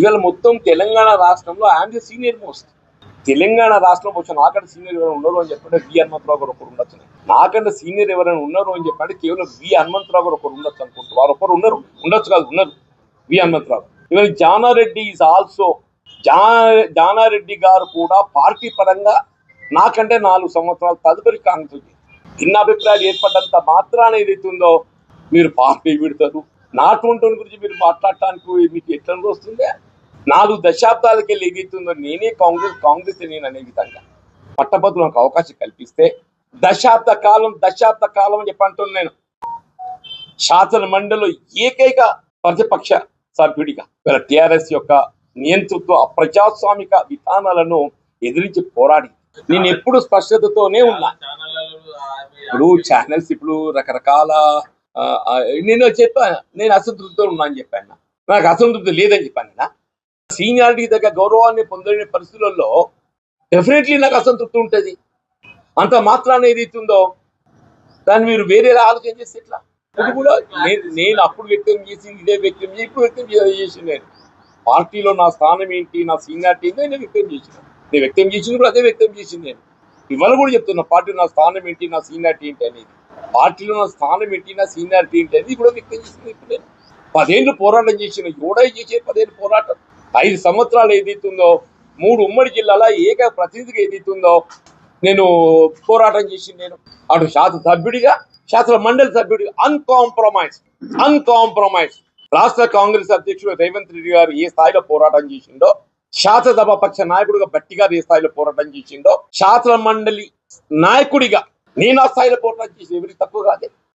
ఇవాళ మొత్తం తెలంగాణ రాష్ట్రంలో ఐఎమ్ సీనియర్ మోస్ట్ తెలంగాణ రాష్ట్రం వచ్చిన నాకంటే సీనియర్ ఎవరైనా ఉన్నారు అని చెప్పంటే వి హనుమంతరావు గారు ఒకరు ఉండొచ్చు. నాకంటే సీనియర్ ఎవరైనా ఉన్నారు అని చెప్పంటే కేవలం వి హనుమంతరావు గారు ఒకరు ఉండొచ్చు అనుకుంటారు వారు ఒకరు ఉన్నారు. ఉండొచ్చు కాదు ఉన్నారు. వి హనుమంతరావు. ఇవాళ జానారెడ్డి ఈజ్ ఆల్సో జా జానారెడ్డి గారు కూడా పార్టీ పరంగా నాకంటే నాలుగు సంవత్సరాలు తదుపరి కాంగ్రెస్ చిన్న అభిప్రాయాలు ఏర్పడ్డంత మాత్రాన ఏదైతే ఉందో మీరు పార్టీ విడతారు. నాటువంటి గురించి మీరు మాట్లాడటానికి మీకు ఎట్లా వస్తుందే? నాలుగు దశాబ్దాలకి వెళ్ళి నేనే కాంగ్రెస్ కాంగ్రెస్ నేను అనే విధంగా. పట్టభద్రులు నాకు అవకాశం కల్పిస్తే దశాబ్ద కాలం దశాబ్ద కాలం అని చెప్పంటున్నాను నేను. శాసన మండలిలో ఏకైక ప్రతిపక్ష సభ్యుడిగా వీళ్ళ టిఆర్ఎస్ యొక్క నియంతృత్వ ప్రజాస్వామిక విధానాలను ఎదిరించి పోరాడి. నేను ఎప్పుడు స్పష్టతతోనే ఉన్నా. ఇప్పుడు ఛానల్స్ ఇప్పుడు రకరకాల నేను చెప్పాను నేను అసంతృప్తితో ఉన్నా అని చెప్పాను. నాకు అసంతృప్తి లేదని చెప్పాను నేను. సీనియారిటీ దగ్గర గౌరవాన్ని పొందలేని పరిస్థితులలో డెఫినెట్లీ నాకు అసంతృప్తి ఉంటుంది. అంత మాత్రాన్ని ఏదైతే ఉందో దాన్ని మీరు వేరే ఆలోచన చేస్తే ఎట్లా? ఇప్పుడు కూడా నేను అప్పుడు వ్యక్తం చేసింది ఇదే వ్యక్తం చేసి ఇప్పుడు వ్యక్తం చేసి నేను. పార్టీలో నా స్థానం ఏంటి నా సీనియారిటీ ఏంటి నేను వ్యక్తం చేసిన. నేను వ్యక్తం చేసింది కూడా అదే వ్యక్తం చేసింది నేను. ఇవాళ కూడా చెప్తున్నా పార్టీలో నా స్థానం ఏంటి నా సీనియారిటీ ఏంటి అనేది. పార్టీలో నా స్థానం ఏంటి నా సీనియారిటీ ఏంటి అనేది కూడా వ్యక్తం చేసింది ఇప్పుడు నేను. పదేళ్ళు పోరాటం చేసిన ఎవడై చేసే పదేళ్ళు పోరాటం. ఐదు సంవత్సరాలు ఏదైతుందో మూడు ఉమ్మడి జిల్లాల ఏక ప్రతినిధిగా ఏదైతుందో నేను పోరాటం చేసింది నేను అటు శాసన సభ్యుడిగా శాసన మండలి సభ్యుడిగా అన్కాంప్రమైజ్ అన్కాంప్రమైజ్ రాష్ట్ర కాంగ్రెస్ అధ్యక్షుడు రేవంత్ రెడ్డి గారు ఏ స్థాయిలో పోరాటం చేసిండో శాసనసభ పక్ష నాయకుడిగా గట్టిగా ఏ స్థాయిలో పోరాటం చేసిండో శాసన మండలి నాయకుడిగా నేను ఆ స్థాయిలో పోరాటం చేసి ఎవరికి తక్కువ కాదే.